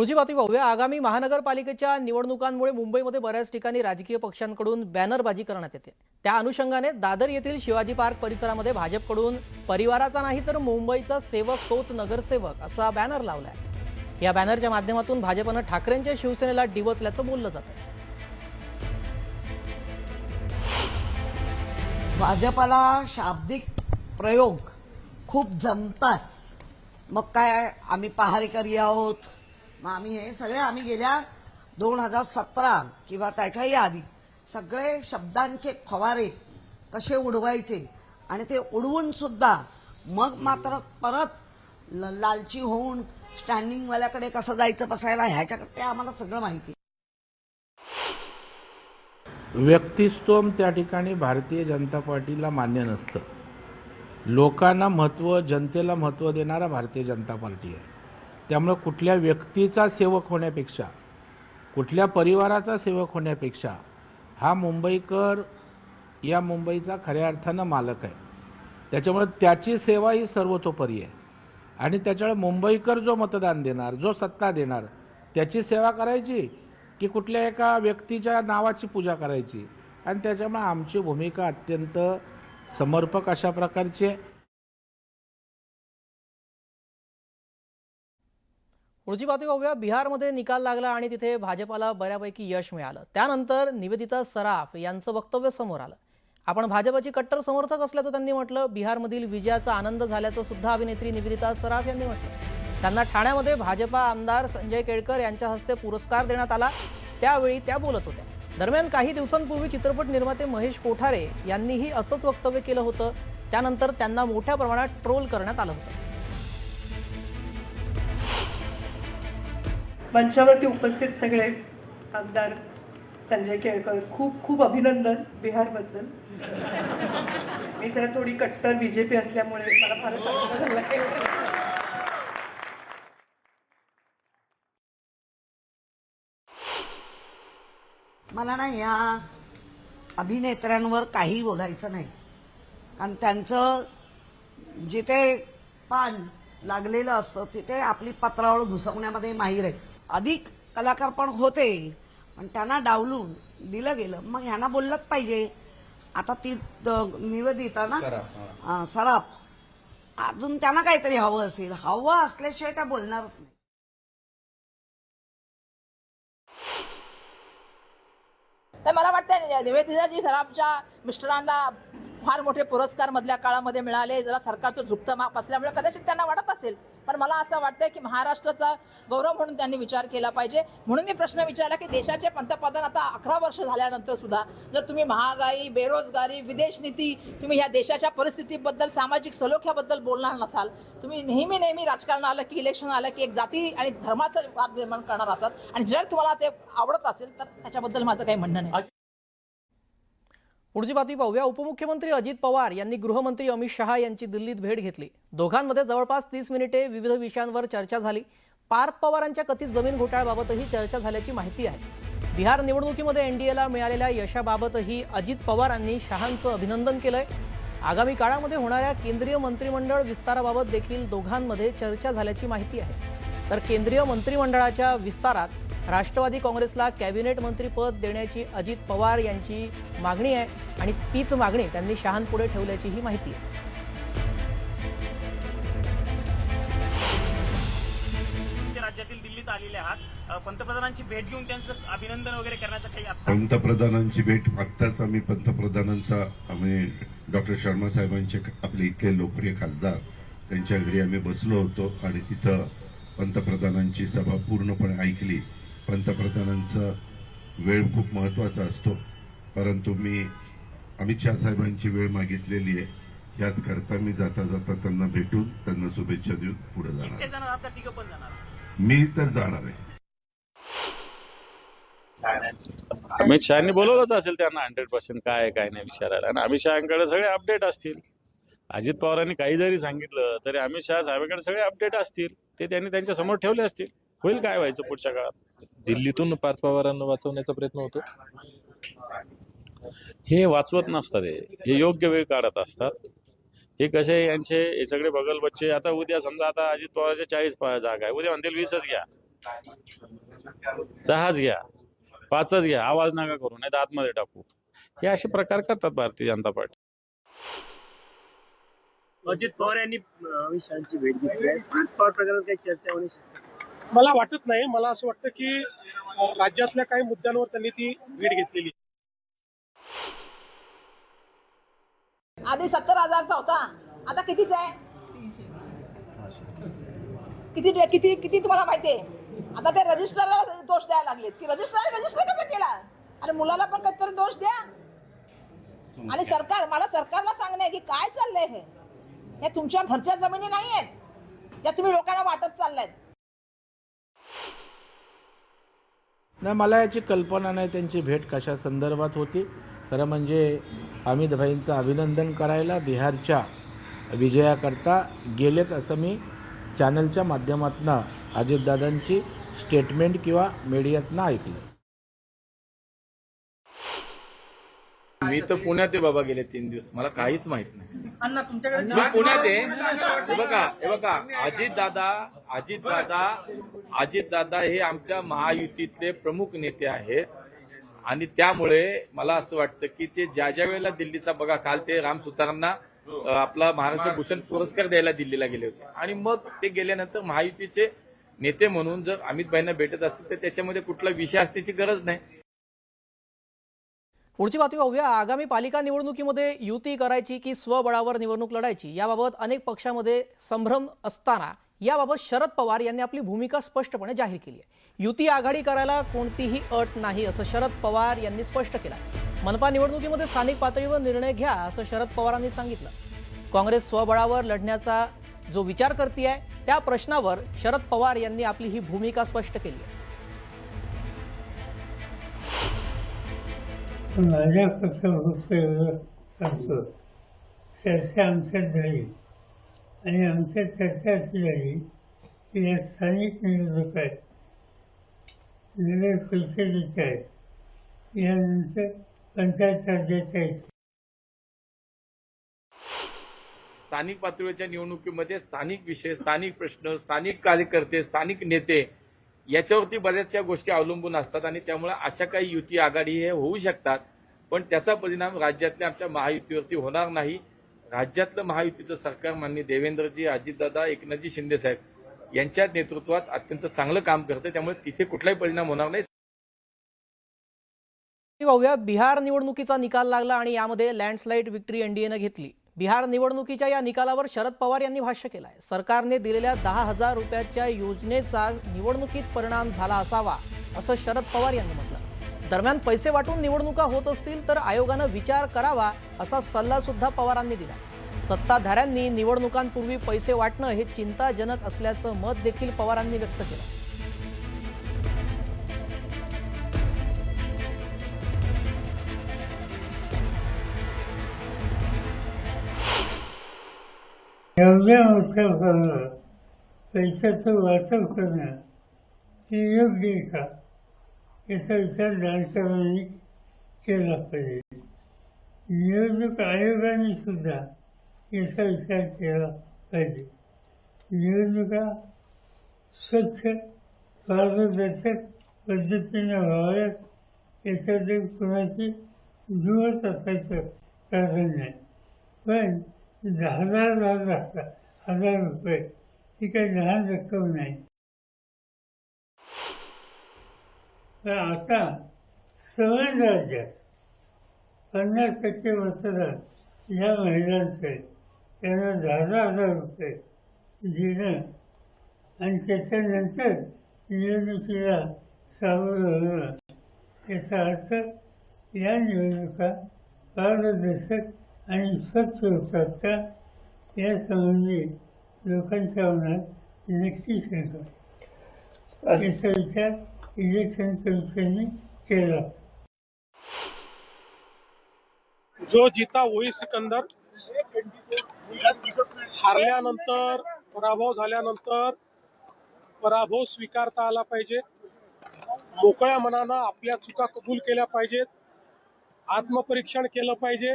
पुढची बातमी पाहूया आगामी महानगरपालिकेच्या निवडणुकांमुळे मुंबईमध्ये बऱ्याच ठिकाणी राजकीय पक्षांकडून बॅनरबाजी करण्यात येते. त्या अनुषंगाने दादर येथील शिवाजी पार्क परिसरामध्ये भाजपकडून परिवाराचा नाही तर मुंबईचा सेवक तोच नगरसेवक असा बॅनर लावलाय. या बॅनरच्या माध्यमातून भाजपनं ठाकरेंच्या शिवसेनेला डिवचल्याचं बोललं जातं भाजपाला शाब्दिक प्रयोग खूप जमतात मग काय आम्ही पहारेकरी आहोत मग आम्ही हे सगळे आम्ही गेल्या दोन हजार सतरा किंवा त्याच्याही आधी सगळे शब्दांचे फवारे कसे उडवायचे आणि ते उडवून सुद्धा मग मात्र परत ल- लालची होऊन स्टँडिंगवाल्याकडे कसं जायचं बसायला ह्याच्याकडे ते आम्हाला सगळं माहिती. व्यक्तिस्तोम त्या ठिकाणी भारतीय जनता पार्टीला मान्य नसतं. लोकांना महत्त्व जनतेला महत्त्व देणारा भारतीय जनता पार्टी आहे. त्यामुळं कुठल्या व्यक्तीचा सेवक होण्यापेक्षा कुठल्या परिवाराचा सेवक होण्यापेक्षा हा मुंबईकर या मुंबईचा खऱ्या अर्थानं मालक आहे. त्याच्यामुळे त्याची सेवा ही सर्वतोपरी आहे. आणि त्याच्यामुळे मुंबईकर जो मतदान देणार जो सत्ता देणार त्याची सेवा करायची की कुठल्या एका व्यक्तीच्या नावाची पूजा करायची? आणि त्याच्यामुळे आमची भूमिका अत्यंत समर्पक अशा प्रकारची आहे. पुढची बातमी पाहूया बिहारमध्ये निकाल लागला आणि तिथे भाजपाला बऱ्यापैकी यश मिळालं. त्यानंतर निवेदिता सराफ यांचं वक्तव्य समोर आलं. आपण भाजपाची कट्टर समर्थक असल्याचं त्यांनी म्हटलं. बिहारमधील विजयाचा आनंद झाल्याचं सुद्धा अभिनेत्री निवेदिता सराफ यांनी म्हटलं. त्यांना ठाण्यामध्ये भाजपा आमदार संजय केळकर यांच्या हस्ते पुरस्कार देण्यात आला. त्यावेळी त्या बोलत होत्या. दरम्यान काही दिवसांपूर्वी चित्रपट निर्माते महेश कोठारे यांनीही असंच वक्तव्य केलं होतं. त्यानंतर त्यांना मोठ्या प्रमाणात ट्रोल करण्यात आलं होतं. मंचावरती उपस्थित सगळे आमदार संजय केळकर खूप खूप अभिनंदन बिहारबद्दल. मी जरा थोडी कट्टर बी जे पी असल्यामुळे मला फारच आनंद झाला मला ना या अभिनेत्र्यांवर काही बोलायचं नाही. कारण त्यांचं जिथे पान लागलेलं असतं तिथे आपली पत्रावळ घुसवण्यामध्ये माहीर आहे. अधिक कलाकार पण होते पण त्यांना डावलून दिलं गेलं. मग ह्यांना बोललंच पाहिजे. आता ती निवेदिता ना? हा, सराफ. अजून त्यांना काहीतरी हवं असेल. हवं असल्याशिवाय त्या बोलणारच नाही. तर मला वाटतं निवेदिताजी सराफच्या मिस्टरांना फार मोठे पुरस्कार मधल्या काळामध्ये मिळाले. जरा सरकारचं झुकतं माप असल्यामुळे कदाचित त्यांना वाटत असेल. पण मला असं वाटतं की महाराष्ट्राचा गौरव म्हणून त्यांनी विचार केला पाहिजे. म्हणून मी प्रश्न विचारला की देशाचे पंतप्रधान आता अकरा वर्ष झाल्यानंतर सुद्धा जर तुम्ही महागाई बेरोजगारी विदेश नीती तुम्ही ह्या देशाच्या परिस्थितीबद्दल सामाजिक सलोख्याबद्दल बोलणार नसाल तुम्ही नेहमी नेहमी राजकारण आलं की इलेक्शन आलं की एक जाती आणि धर्माचं वाद निर्माण करणार असाल. आणि जर तुम्हाला ते आवडत असेल तर त्याच्याबद्दल माझं काही म्हणणं नाही. पुढची बातमी पाहूया. उपमुख्यमंत्री अजित पवार यांनी गृहमंत्री अमित शहा यांची दिल्लीत भेट घेतली. दोघांमध्ये जवळपास तीस मिनिटे विविध विषयांवर चर्चा झाली. पार्थ पवारांच्या कथित जमीन घोटाळ्याबाबतही चर्चा झाल्याची माहिती आहे. बिहार निवडणुकीमध्ये एनडीएला मिळालेल्या यशाबाबतही अजित पवारांनी शहांचं अभिनंदन केलंय. आगामी काळामध्ये होणाऱ्या केंद्रीय मंत्रिमंडळ विस्ताराबाबत देखील दोघांमध्ये चर्चा झाल्याची माहिती आहे. तर केंद्रीय मंत्रिमंडळाच्या विस्तारात राष्ट्रवादी काँग्रेसला कॅबिनेट मंत्रीपद देण्याची अजित पवार यांची मागणी आहे आणि तीच मागणी त्यांनी शहांपुढे ठेवल्याचीही माहिती आहे. राज्यातील दिल्लीत आलेले आहात. पंतप्रधानांची भेट घेऊन त्यांचं अभिनंदन वगैरे करण्याचा काही पंतप्रधानांची भेट आत्ताच आम्ही पंतप्रधानांचा आम्ही डॉक्टर शर्मा साहेबांचे आपले इथले लोकप्रिय खासदार त्यांच्या घरी आम्ही बसलो होतो आणि तिथं पंतप्रधानांची सभा पूर्णपणे ऐकली. पंतप्रधानांचा वेळ खूप महत्त्वाचा असतो. परंतु मी अमित शहा साहेबांची वेळ मागितलेली आहे. याच करता मी जाता जाता त्यांना भेटून त्यांना शुभेच्छा देऊन पुढे जाणार? मी तर जाणार आहे. अमित शहानी बोलवलंच असेल त्यांना हंड्रेड पर्सेंट काय काय नाही विचारायला. आणि अमित शहाकडे सगळे अपडेट असतील. अजित पवारांनी काही जरी सांगितलं तरी अमित शहा साहेबांकडे सगळे अपडेट असतील. ते त्यांनी त्यांच्यासमोर ठेवले असतील. होईल काय व्हायचं पुढच्या काळात? दिल्लीतून पार्थ पवारांना वाचवण्याचा प्रयत्न होतो. हे वाचवत नसतात हे. योग्य वेळ काढत असतात. हे कसे यांचे हे सगळे बगल बच्चे. आता उद्या समजा आता अजित पवारच्या चाळीस जागा आहे. उद्या म्हणतील वीसच घ्या. दहाच घ्या. पाचच घ्या. आवाज नका करू नाही तर आतमध्ये टाकू. हे असे प्रकार करतात भारतीय जनता पार्टी. अजित पवार यांनी अमित शहाची भेट घेतली आहे. पवार प्रकरणात काही चर्चा होण्याची मला वाटत नाही. मला असं वाटतं की राज्यातल्या काही मुद्द्यांवर त्यांनी ती भेट घेतलेली. आधी सत्तर हजारचा होता. आता कितीच आहे? किती किती किती तुम्हाला माहिती आहे? आता ते रजिस्टरला दोष द्यायला लागलेत. की रजिस्टर रजिस्टर कसं केला? आणि मुलाला पण कधीतरी दोष द्या. आणि सरकार मला सरकारला सांगणं आहे की काय चाललंय हे? या तुमच्या घरच्या जमिनी नाही आहेत या तुम्ही लोकांना वाटत चालल्यात. नाही मला याची कल्पना नाही त्यांची भेट कशा संदर्भात होती. खरं म्हणजे अमित भाईंचं अभिनंदन करायला बिहारच्या विजयाकरता गेलेत असं मी चॅनलच्या माध्यमातून अजितदादांची स्टेटमेंट किंवा मीडियातनं ऐकलं. मी तर पुण्यात आहे बाबा गेले तीन दिवस. मला काहीच माहीत नाही. अण्णा तुमच्याकडे मी पुण्यात आहे. हे बघा हे बघा अजित दादा अजित दादा अजित दादा हे आमच्या महायुतीतले प्रमुख नेते आहेत. आणि त्यामुळे मला असं वाटतं की ते ज्या ज्या वेळेला दिल्लीचा बघा काल ते राम सुतारांना आपला महाराष्ट्र भूषण पुरस्कार द्यायला दिल्लीला गेले होते. आणि मग ते गेल्यानंतर महायुतीचे नेते म्हणून जर अमित भाईंना भेटत असतील तर त्याच्यामध्ये कुठला विषय असण्याची गरज नाही. पुढची बातमी पाहूया आगामी पालिका निवडणुकीमध्ये युती करायची की स्वबळावर निवडणूक लढायची याबाबत अनेक पक्षामध्ये संभ्रम असताना याबाबत शरद पवार यांनी आपली भूमिका स्पष्टपणे जाहीर केली आहे. युती आघाडी करायला कोणतीही अट नाही असं शरद पवार यांनी स्पष्ट केलं मनपा निवडणुकीमध्ये स्थानिक पातळीवर निर्णय घ्या असं शरद पवारांनी सांगितलं. काँग्रेस स्वबळावर लढण्याचा जो विचार करते आहे त्या प्रश्नावर शरद पवार यांनी आपली ही भूमिका स्पष्ट केली आहे. माझ्या प्रसंग सांगतो चर्चा आमच्यात झाली आणि आमच्या चर्चा अशी झाली की या स्थानिक निवडणूक आहेत नगर परिषदेच्या आहेत यानंतर पंचायत राज्याच्या आहेत स्थानिक पातळीच्या निवडणुकीमध्ये स्थानिक विषय स्थानिक प्रश्न स्थानिक कार्यकर्ते स्थानिक नेते याच्यावरती बऱ्याचशा गोष्टी अवलंबून असतात आणि त्यामुळे अशा काही युती आघाडी हे होऊ शकतात. पण त्याचा परिणाम राज्यातल्या आमच्या महायुतीवरती होणार नाही. राज्यातलं महायुतीचं सरकार माननीय देवेंद्रजी अजितदादा एकनाथजी शिंदेसाहेब यांच्या नेतृत्वात अत्यंत चांगलं काम करतं. त्यामुळे तिथे कुठलाही परिणाम होणार नाही. पाहूया बिहार निवडणुकीचा निकाल लागला आणि यामध्ये लँडस्लाईड विक्ट्री एनडीएनं घेतली. बिहार निवडणुकीच्या या निकालावर शरद पवार यांनी भाष्य केलं आहे सरकारने दिलेल्या दहा हजार रुपयाच्या योजनेचा निवडणुकीत परिणाम झाला असावा असं शरद पवार यांनी म्हटलं. दरम्यान पैसे वाटून निवडणुका होत असतील तर आयोगानं विचार करावा असा सल्ला सुद्धा पवारांनी दिला. सत्ताधाऱ्यांनी निवडणुकांपूर्वी पैसे वाटणं हे चिंताजनक असल्याचं मत देखील पवारांनी व्यक्त केलं. एवढ्या उत्सव करणं पैशाचं वाटप करणं हे योग्य आहे का? याचा विचार राजकारण्यांनी केला पाहिजे. निवडणूक आयोगाने सुद्धा याचा विचार केला पाहिजे. निवडणुका स्वच्छ पारदर्शक पद्धतीने व्हाव्यात याच्यामध्ये कुणाची दुवत असायचं कारण नाही. पण दहा हजार दहा दहा हजार रुपये ही काही लहान रक्कम नाही तर आता सगळ्याच राज्यात पन्नास टक्के मतदान या महिलांचे त्यांना दहा दहा हजार रुपये देणं आणि त्याच्यानंतर निवडणुकीला सामोरं होणं याचा अर्थ या निवडणुका पारदर्शक आणि स्वच्छ होतात का यासंबंधी लोकांच्या मनात नक्कीच येतो याचा विचार इलेक्शन कमिशनने केला. जो जिता वही सिकंदर हारल्यानंतर पराभव झाल्यानंतर पराभव स्वीकारता आला पाहिजे. मोकळ्या मनानं आपल्या चुका कबूल केल्या पाहिजेत. आत्मपरीक्षण केलं पाहिजे.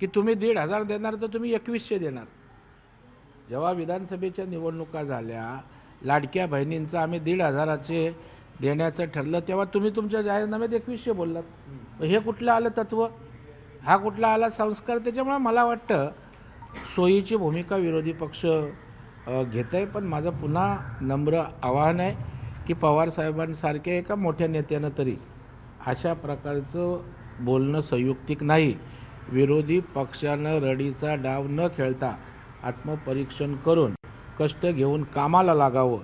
की तुम्ही दीड हजार देणार तर तुम्ही एकवीसशे देणार. जेव्हा विधानसभेच्या निवडणुका झाल्या लाडक्या बहिणींचं आम्ही दीड हजाराचे देण्याचं ठरलं तेव्हा तुम्ही तुमच्या जाहीरनाम्यात एकवीसशे बोललात. हे कुठलं आलं तत्त्व हा कुठला आला संस्कार? त्याच्यामुळे मला वाटतं सोयीची भूमिका विरोधी पक्ष घेत आहे पण माझं पुन्हा नम्र आवाहन आहे की पवारसाहेबांसारख्या एका मोठ्या नेत्यानं तरी अशा प्रकारचं बोलणं संयुक्तिक नाही. विरोधी पक्षानं रडीचा डाव न खेळता आत्मपरीक्षण करून कष्ट घेऊन कामाला लागावं.